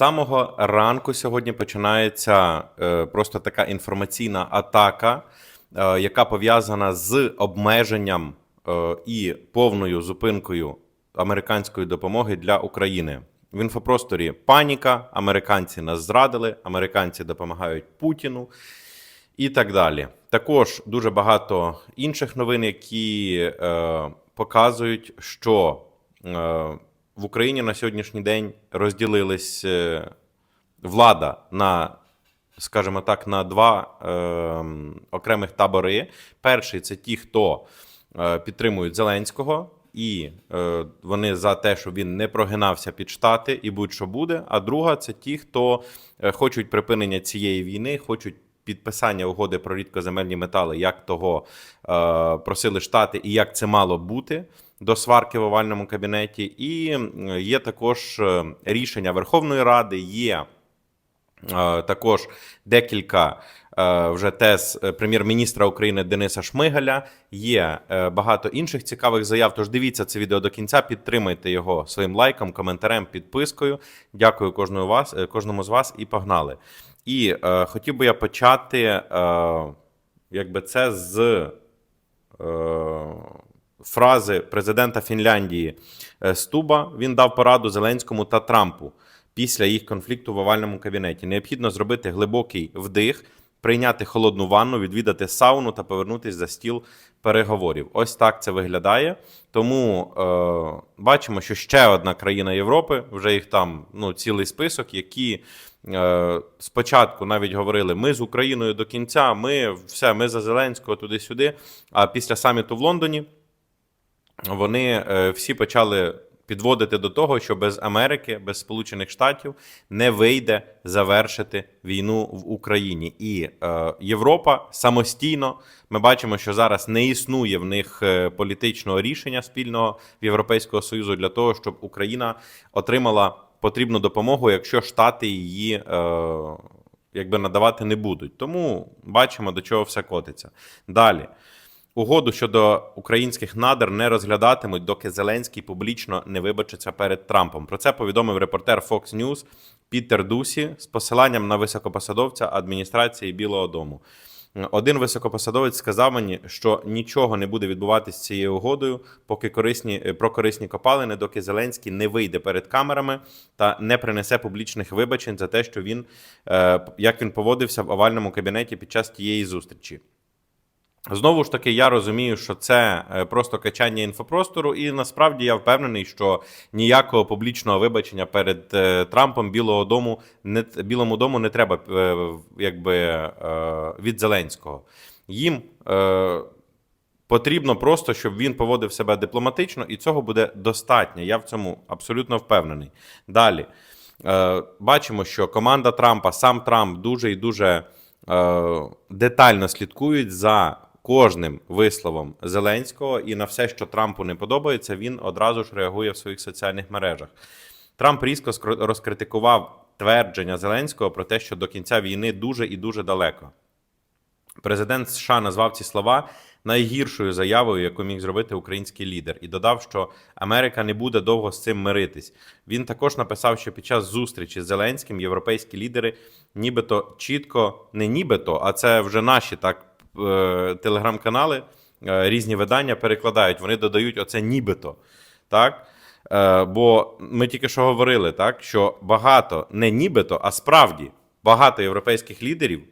самого ранку сьогодні починається е, просто така інформаційна атака, е, яка пов'язана з обмеженням е, і повною зупинкою американської допомоги для України. В інфопросторі паніка, американці нас зрадили, американці допомагають Путіну і так далі. Також дуже багато інших новин, які е, показують, що е, в Україні на сьогоднішній день розділились е, влада на, скажімо так, на два е, окремих табори. Перший це ті, хто е, підтримують Зеленського. І е, вони за те, щоб він не прогинався під штати і будь-що буде. А друга це ті, хто е, хочуть припинення цієї війни, хочуть підписання угоди про рідкоземельні метали, як того е, просили штати, і як це мало бути до сварки в овальному кабінеті. І є також е, рішення Верховної Ради. Є Е, Також декілька е, вже тез прем'єр-міністра України Дениса Шмигаля. Є багато інших цікавих заяв. Тож дивіться це відео до кінця. Підтримайте його своїм лайком, коментарем, підпискою. Дякую вас, кожному з вас і погнали. І е, хотів би я почати, е, якби це з е, фрази президента Фінляндії е, Стуба. Він дав пораду Зеленському та Трампу після їх конфлікту в овальному кабінеті. Необхідно зробити глибокий вдих, прийняти холодну ванну, відвідати сауну та повернутися за стіл переговорів. Ось так це виглядає. Тому е, бачимо, що ще одна країна Європи, вже їх там ну, цілий список, які е, спочатку навіть говорили: ми з Україною до кінця, ми все, ми за Зеленського туди-сюди. А після саміту в Лондоні вони е, всі почали підводити до того, що без Америки, без Сполучених Штатів не вийде завершити війну в Україні. І е, Європа самостійно ми бачимо, що зараз не існує в них е, політичного рішення спільного в Європейського Союзу для того, щоб Україна отримала потрібну допомогу, якщо Штати її. Е, Якби надавати не будуть. Тому бачимо, до чого все котиться. Далі. Угоду щодо українських надр не розглядатимуть, доки Зеленський публічно не вибачиться перед Трампом. Про це повідомив репортер Fox News Пітер Дусі з посиланням на високопосадовця адміністрації Білого Дому. Один високопосадовець сказав мені, що нічого не буде відбуватися з цією угодою, поки корисні про корисні копалини, доки Зеленський не вийде перед камерами та не принесе публічних вибачень за те, що він е, як він поводився в овальному кабінеті під час тієї зустрічі. Знову ж таки, я розумію, що це е, просто качання інфопростору, і насправді я впевнений, що ніякого публічного вибачення перед е, Трампом Білого Дому не Білому дому не треба е, якби від Зеленського. Їм потрібно просто, щоб він поводив себе дипломатично, і цього буде достатньо. Я в цьому абсолютно впевнений. Далі бачимо, що команда Трампа, сам Трамп дуже і дуже детально слідкують за кожним висловом Зеленського, і на все, що Трампу не подобається, він одразу ж реагує в своїх соціальних мережах. Трамп різко розкритикував твердження Зеленського про те, що до кінця війни дуже і дуже далеко. Президент США назвав ці слова найгіршою заявою, яку міг зробити український лідер, і додав, що Америка не буде довго з цим миритись. Він також написав, що під час зустрічі з Зеленським європейські лідери, нібито чітко, не нібито, а це вже наші так телеграм-канали, е, різні видання перекладають. Вони додають оце нібито. Так? Е, Бо ми тільки що говорили, так, що багато не нібито, а справді багато європейських лідерів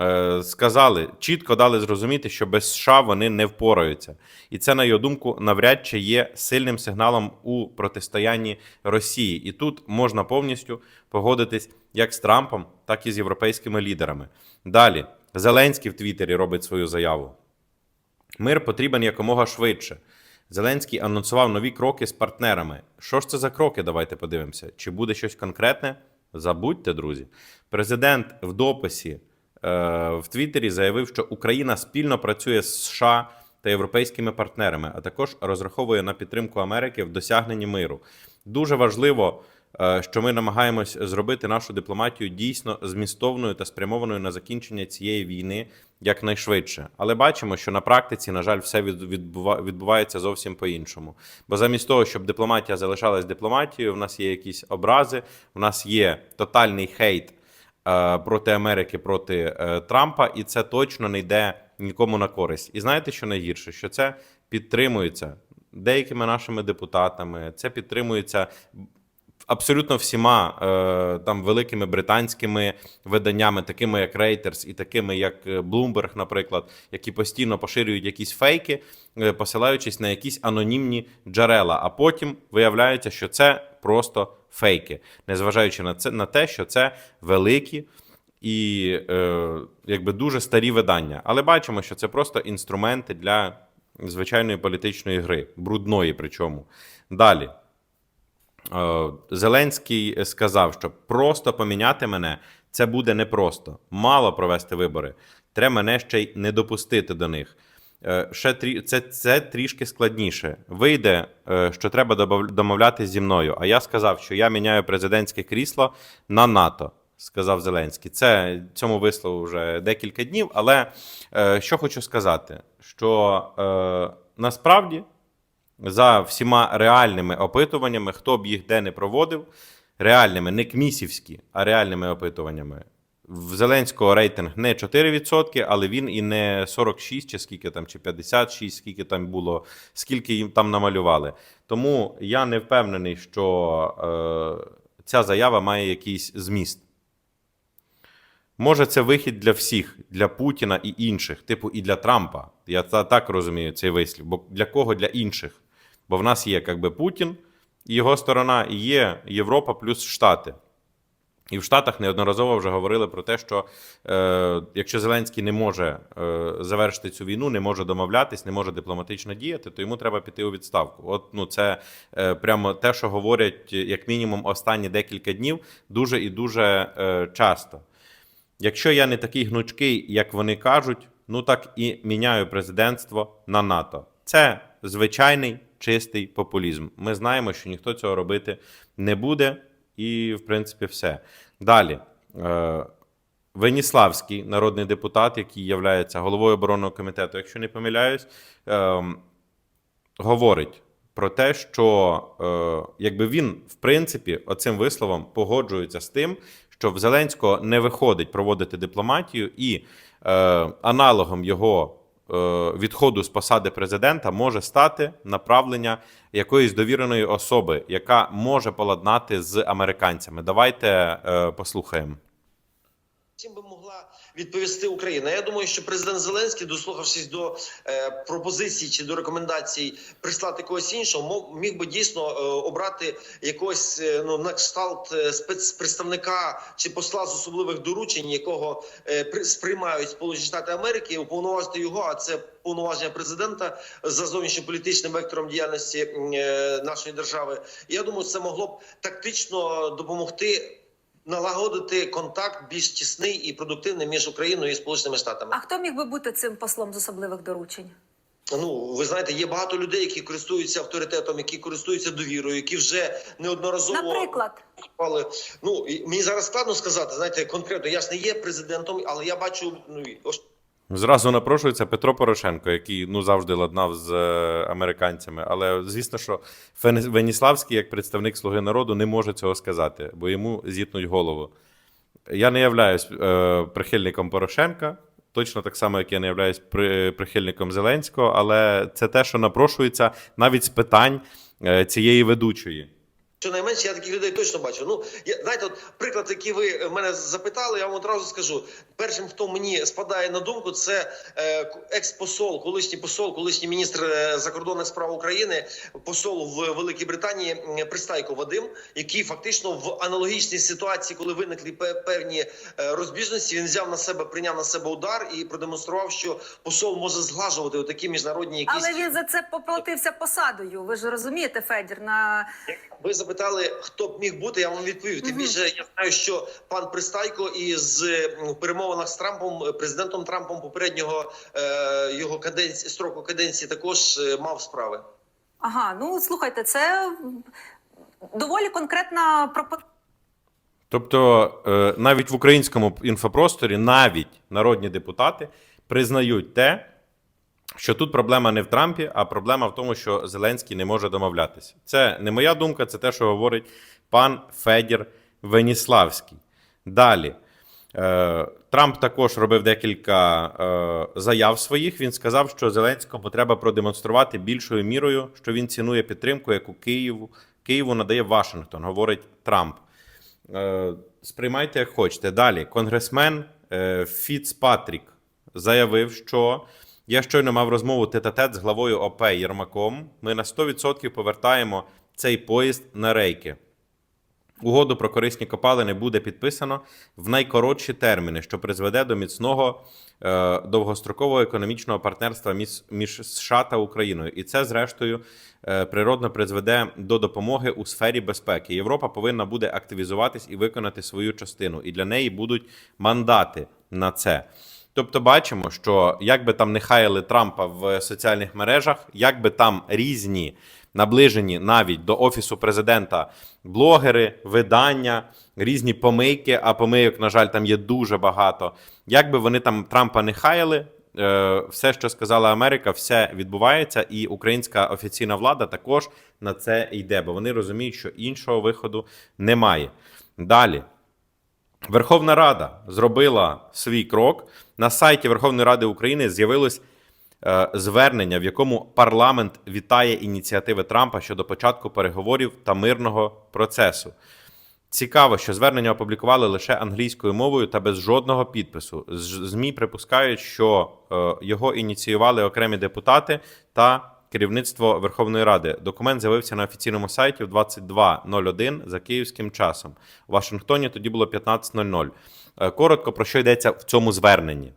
е, сказали, чітко дали зрозуміти, що без США вони не впораються. І це, на його думку, навряд чи є сильним сигналом у протистоянні Росії. І тут можна повністю погодитись як з Трампом, так і з європейськими лідерами. Далі, Зеленський в Твіттері робить свою заяву. Мир потрібен якомога швидше. Зеленський анонсував нові кроки з партнерами. Що ж це за кроки? Давайте подивимося. Чи буде щось конкретне? Забудьте, друзі. Президент в дописі е, в Твіттері заявив, що Україна спільно працює з США та європейськими партнерами, а також розраховує на підтримку Америки в досягненні миру. Дуже важливо що ми намагаємось зробити нашу дипломатію дійсно змістовною та спрямованою на закінчення цієї війни якнайшвидше. Але бачимо, що на практиці, на жаль, все від- відбува- відбувається зовсім по-іншому. Бо замість того, щоб дипломатія залишалась дипломатією, в нас є якісь образи, в нас є тотальний хейт е, проти Америки, проти е, Трампа, і це точно не йде нікому на користь. І знаєте, що найгірше? Що це підтримується деякими нашими депутатами, це підтримується абсолютно всіма е, там великими британськими виданнями, такими як Reuters і такими як е, Bloomberg, наприклад, які постійно поширюють якісь фейки, е, посилаючись на якісь анонімні джерела. А потім виявляється, що це просто фейки, незважаючи на це на те, що це великі. І е, якби дуже старі видання. Але бачимо, що це просто інструменти для звичайної політичної гри, брудної причому. Далі. Е, Зеленський сказав, що просто поміняти мене це буде непросто. Мало провести вибори. Треба мене ще й не допустити до них. Е, Ще трі... це, це трішки складніше. Вийде, е, що треба домовлятись зі мною. А я сказав, що я міняю президентське крісло на НАТО. Сказав Зеленський. Це цьому вислову вже декілька днів. Але що хочу сказати, що насправді за всіма реальними опитуваннями, хто б їх де не проводив, реальними, не кмісівські, а реальними опитуваннями. В Зеленського рейтинг не 4%, але він і не 46, чи скільки там, чи 56, скільки там було, скільки їм там намалювали. Тому я не впевнений, що е, ця заява має якийсь зміст. Може, це вихід для всіх, для Путіна і інших, типу і для Трампа. Я та- так розумію цей вислів. Бо для кого? Для інших. Бо в нас є якби Путін і його сторона, і є Європа плюс Штати. І в Штатах неодноразово вже говорили про те, що е, якщо Зеленський не може е, завершити цю війну, не може домовлятись, не може дипломатично діяти, то йому треба піти у відставку. От ну це е, прямо те, що говорять як мінімум останні декілька днів, дуже і дуже е, часто. Якщо я не такий гнучкий, як вони кажуть, ну так і міняю президентство на НАТО. Це звичайний чистий популізм. Ми знаємо, що ніхто цього робити не буде, і в принципі все. Далі. Е, Веніславський народний депутат, який є головою оборонного комітету, якщо не помиляюсь, ем, говорить про те, що е, якби він, в принципі, оцим висловом погоджується з тим, що в Зеленського не виходить проводити дипломатію, і е, аналогом його відходу з посади президента може стати направлення якоїсь довіреної особи, яка може поладнати з американцями. Давайте е, послухаємо. Чим би могла відповісти Україна? Я думаю, що президент Зеленський, дослухавшись до е, пропозицій чи до рекомендацій прислати когось іншого, міг би дійсно е, обрати якогось е, ну на кшталт е, спецпредставника чи посла з особливих доручень, якого е, при- сприймають Сполучені Штати Америки, уповноважити його. А це повноваження президента за зовнішньополітичним вектором діяльності е, нашої держави. Я думаю, це могло б тактично допомогти налагодити контакт більш тісний і продуктивний між Україною і Сполученими Штатами. А хто міг би бути цим послом з особливих доручень? Ну ви знаєте, є багато людей, які користуються авторитетом, які користуються довірою, які вже неодноразово Наприклад, Але ну і мені зараз складно сказати. Знаєте, конкретно я ж не є президентом, але я бачу ну Зразу напрошується Петро Порошенко, який ну завжди ладнав з е, американцями. Але звісно, що Веніславський, як представник Слуги народу, не може цього сказати, бо йому зітнуть голову. Я не являюсь е, прихильником Порошенка, точно так само, як я не являюсь при, прихильником Зеленського, але це те, що напрошується навіть з питань е, цієї ведучої. Щонайменше я таких людей точно бачу. Ну я знаєте, от приклад, який ви мене запитали, я вам одразу скажу. Першим, хто мені спадає на думку, це е, екс-посол, колишній посол, колишній міністр е, закордонних справ України, посол в Великій Британії Пристайко Вадим, який фактично в аналогічній ситуації, коли виникли пе- певні е, розбіжності, він взяв на себе, прийняв на себе удар і продемонстрував, що посол може зглажувати такі міжнародні якісь. але він за це поплатився посадою. Ви ж розумієте, Федір, на Ви запитали, хто б міг бути, я вам відповів. Тим більше я знаю, що пан Пристайко із м, в перемовинах з Трампом, е, президентом Трампом попереднього е, його каденції строку каденції також е, мав справи. ага, ну слухайте, це доволі конкретна пропозиція. Тобто е, навіть в українському інфопросторі навіть народні депутати признають те, що тут проблема не в Трампі, а проблема в тому, що Зеленський не може домовлятися. Це не моя думка, це те, що говорить пан Федір Веніславський. Далі. Е, Трамп також робив декілька е, заяв своїх. Він сказав, що Зеленському треба продемонструвати більшою мірою, що він цінує підтримку, яку Києву, Києву надає Вашингтон, говорить Трамп. Е, сприймайте як хочете. Далі, конгресмен Фіцпатрік заявив, що я щойно мав розмову тет-а-тет з главою ОП Єрмаком. Ми на 100% повертаємо цей поїзд на рейки. Угоду про корисні копалини буде підписано в найкоротші терміни, що призведе до міцного е, довгострокового економічного партнерства між, між США та Україною. І це, зрештою, е, природно призведе до допомоги у сфері безпеки. Європа повинна буде активізуватись і виконати свою частину. І для неї будуть мандати на це. Тобто, бачимо, що як би там не хаяли Трампа в соціальних мережах, як би там різні наближені навіть до офісу президента блогери, видання, різні помийки, а помийок, на жаль, там є дуже багато. Як би вони там Трампа не хаяли, е, все, що сказала Америка, все відбувається, і українська офіційна влада також на це йде, бо вони розуміють, що іншого виходу немає. Далі. Верховна Рада зробила свій крок. На сайті Верховної Ради України з'явилось е, звернення, в якому парламент вітає ініціативи Трампа щодо початку переговорів та мирного процесу. Цікаво, що звернення опублікували лише англійською мовою та без жодного підпису. ЗМІ припускають, що е, його ініціювали окремі депутати та керівництво Верховної Ради. Документ з'явився на офіційному сайті в 22.01 за київським часом. У Вашингтоні тоді було 15.00. Е, Коротко про що йдеться в цьому зверненні.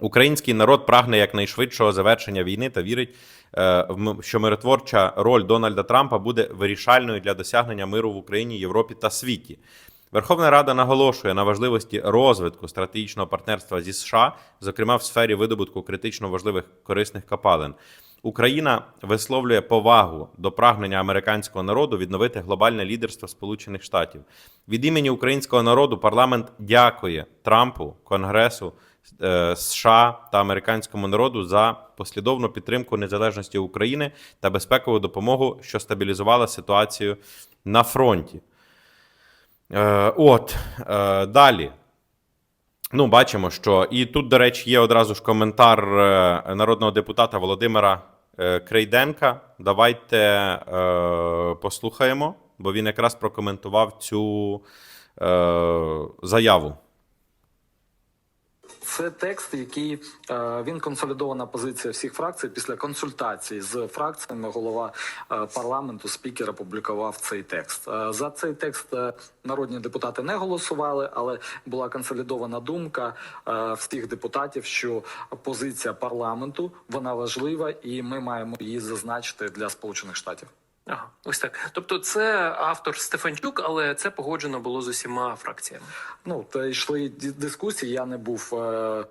Український народ прагне якнайшвидшого завершення війни та вірить, е, що миротворча роль Дональда Трампа буде вирішальною для досягнення миру в Україні, Європі та світі. Верховна Рада наголошує на важливості розвитку стратегічного партнерства зі США, зокрема в сфері видобутку критично важливих корисних копалин. Україна висловлює повагу до прагнення американського народу відновити глобальне лідерство Сполучених Штатів. Від імені українського народу парламент дякує Трампу, Конгресу е, США та американському народу за послідовну підтримку незалежності України та безпекову допомогу, що стабілізувала ситуацію на фронті. Е, От е, далі. Ну, бачимо, що і тут, до речі, є одразу ж коментар е, народного депутата Володимира Крейденка. Давайте е, послухаємо, бо він якраз прокоментував цю е, заяву. Це текст, який е, він консолідована позиція всіх фракцій після консультацій з фракціями. Голова е, парламенту спікер опублікував цей текст. Е, за цей текст народні депутати не голосували, але була консолідована думка всіх депутатів, що позиція парламенту вона важлива, і ми маємо її зазначити для Сполучених Штатів. Ага, ось так. Тобто, це автор Стефанчук, але це погоджено було з усіма фракціями. Ну та йшли дискусії. Я не був. Е,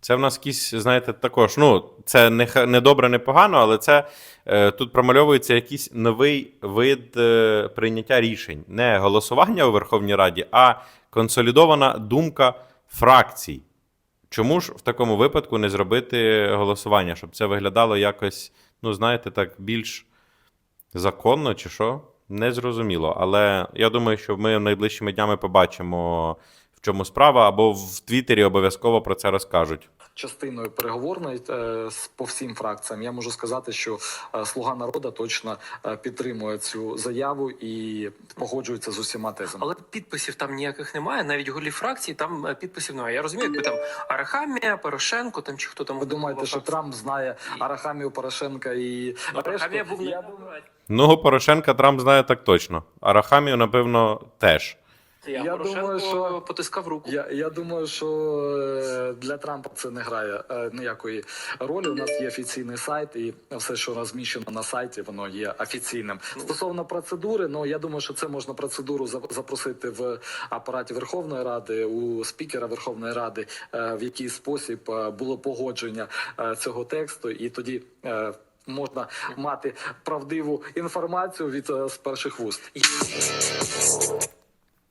Це в нас якісь, знаєте, також. Ну, це не, не добре, не погано, але це е, тут промальовується якийсь новий вид е, прийняття рішень. Не голосування у Верховній Раді, а консолідована думка фракцій. Чому ж в такому випадку не зробити голосування, щоб це виглядало якось, ну, знаєте, так більш законно чи що? Незрозуміло. Але я думаю, що ми найближчими днями побачимо, в чому справа, або в Твіттері обов'язково про це розкажуть. Частиною переговорної е, з- по всім фракціям. Я можу сказати, що е, слуга народу точно е, підтримує цю заяву і погоджується з усіма тезами. Але підписів там ніяких немає. Навіть голі фракції там підписів немає. Я розумію, якби там Арахамія, Порошенко, там чи хто там Ви думаєте, що. Трамп знає Арахамію Порошенка і Ну, Арахамія був Я думаю, Ну, Порошенка Трамп знає так точно. Арахамію, напевно, теж. Я, Я Порошенко думаю, що- потискав руку. я, я думаю, що е, для Трампа це не грає е, ніякої ролі. У нас є офіційний сайт, і все, що розміщено на сайті, воно є офіційним. Стосовно процедури, ну я думаю, що це можна процедуру за- запросити в апараті Верховної Ради у спікера Верховної Ради, е, в який спосіб е, було погодження е, цього тексту, і тоді. е, можна мати правдиву інформацію від е, з перших вуст.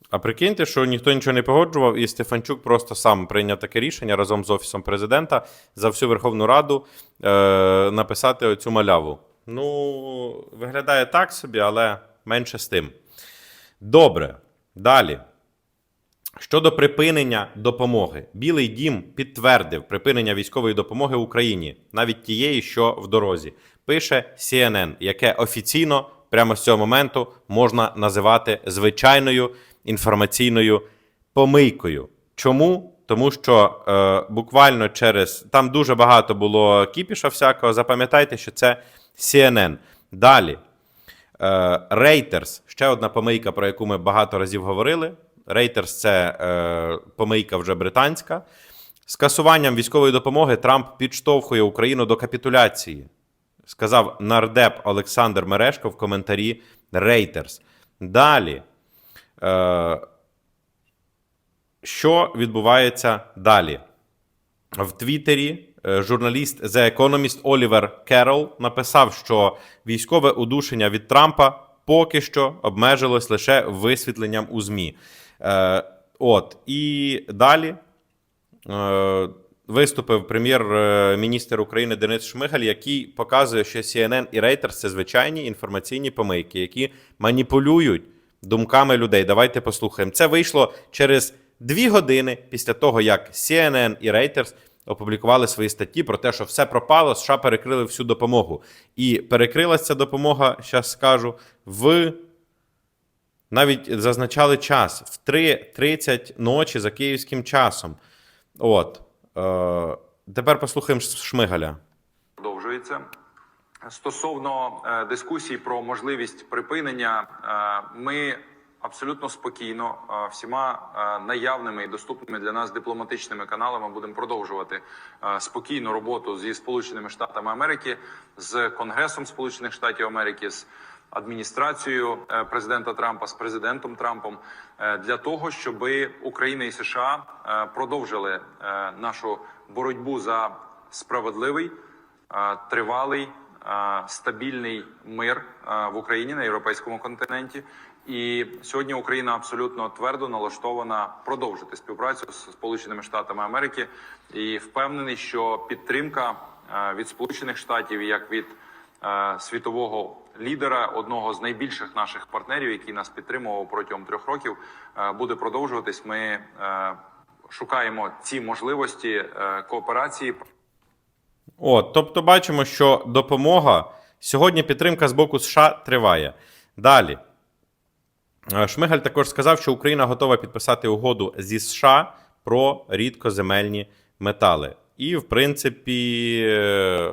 А прикиньте, що ніхто нічого не погоджував, і Стефанчук просто сам прийняв таке рішення разом з Офісом президента за всю Верховну Раду е, написати оцю маляву. Ну, виглядає так собі, але менше з тим. Добре. Далі. Щодо припинення допомоги, Білий дім підтвердив припинення військової допомоги Україні, навіть тієї, що в дорозі. Пише CNN, яке офіційно прямо з цього моменту можна називати звичайною інформаційною помийкою. Чому? Тому що е, буквально через там дуже багато було кіпіша всякого. Запам'ятайте, що це CNN. Далі. Е, Reuters, ще одна помийка, про яку ми багато разів говорили. Reuters – це е, помийка вже британська. Скасуванням військової допомоги Трамп підштовхує Україну до капітуляції, сказав нардеп Олександр Мерешко в коментарі Reuters. Далі. Е, що відбувається далі? В Твіттері е, журналіст The Economist Олівер Керол написав, що військове удушення від Трампа поки що обмежилось лише висвітленням у ЗМІ. Е, от і далі виступив прем'єр-міністр України Денис Шмигаль, який показує, що CNN і Reuters – це звичайні інформаційні помийки, які маніпулюють думками людей. Давайте послухаємо. Це вийшло через дві години після того, як CNN і Reuters опублікували свої статті про те, що все пропало, США перекрили всю допомогу. І перекрилася допомога, зараз скажу, в навіть зазначали час в 3.30 ночі за київським часом. От. Е, тепер послухаємо Шмигаля. продовжується. Стосовно е, дискусій про можливість припинення, е, ми абсолютно спокійно е, всіма наявними і доступними для нас дипломатичними каналами будемо продовжувати спокійну роботу зі Сполученими Штатами Америки, з Конгресом Сполучених Штатів Америки, з адміністрацією президента Трампа, з президентом Трампом для того, щоб Україна і США продовжили нашу боротьбу за справедливий тривалий, стабільний мир в Україні на європейському континенті. І сьогодні Україна абсолютно твердо налаштована продовжити співпрацю з Сполученими Штатами Америки і впевнений, що підтримка від Сполучених Штатів, як від світового лідера, одного з найбільших наших партнерів, який нас підтримував протягом трьох років, буде продовжуватись. Ми шукаємо ці можливості кооперації. От, тобто бачимо, що допомога сьогодні підтримка з боку США триває. Далі. Е, Шмигаль також сказав, що Україна готова підписати угоду зі США про рідкоземельні метали. І, в принципі, е,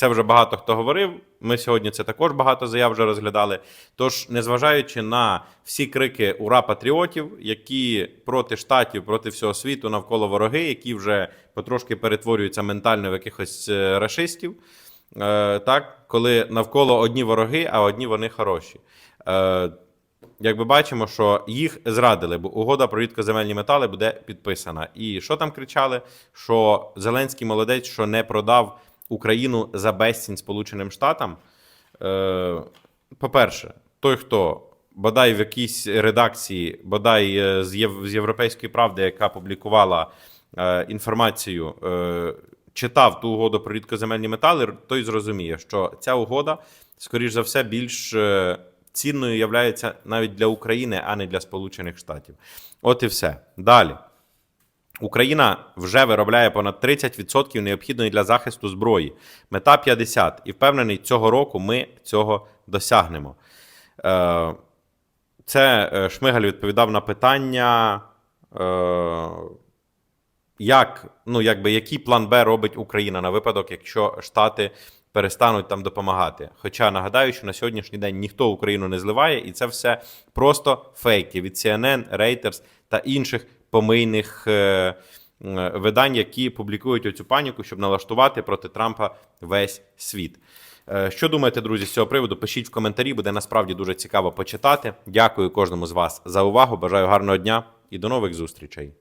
це вже багато хто говорив. Ми сьогодні це також багато заяв вже розглядали. Тож, незважаючи на всі крики ура патріотів, які проти штатів, проти всього світу навколо вороги, які вже потрошки перетворюються ментально в якихось е, рашистів, е, так, коли навколо одні вороги, а одні вони хороші. Е, Якби бачимо, що їх зрадили, бо угода про рідкоземельні метали буде підписана. І що там кричали? Що Зеленський молодець, що не продав Україну за безцінь Сполученим Штатам. Е, по-перше, той, хто бодай в якійсь редакції, бодай е, з Єв- з Європейської правди, яка публікувала е, інформацію, читав ту угоду про рідкоземельні метали, той зрозуміє, що ця угода, скоріш за все, більш цінною являється навіть для України, а не для Сполучених Штатів. От і все. Далі. Україна вже виробляє понад 30% необхідної для захисту зброї. Мета 50. І впевнений, цього року ми цього досягнемо. Е, Це е, Шмигаль відповідав на питання, е, як, ну, якби, який план Б робить Україна на випадок, якщо Штати перестануть там допомагати. Хоча нагадаю, що на сьогоднішній день ніхто Україну не зливає, і це все просто фейки від CNN, Reuters та інших помийних е, видань, які публікують оцю паніку, щоб налаштувати проти Трампа весь світ. Е, Що думаєте, друзі, з цього приводу? Пишіть в коментарі, буде насправді дуже цікаво почитати. Дякую кожному з вас за увагу. Бажаю гарного дня і до нових зустрічей.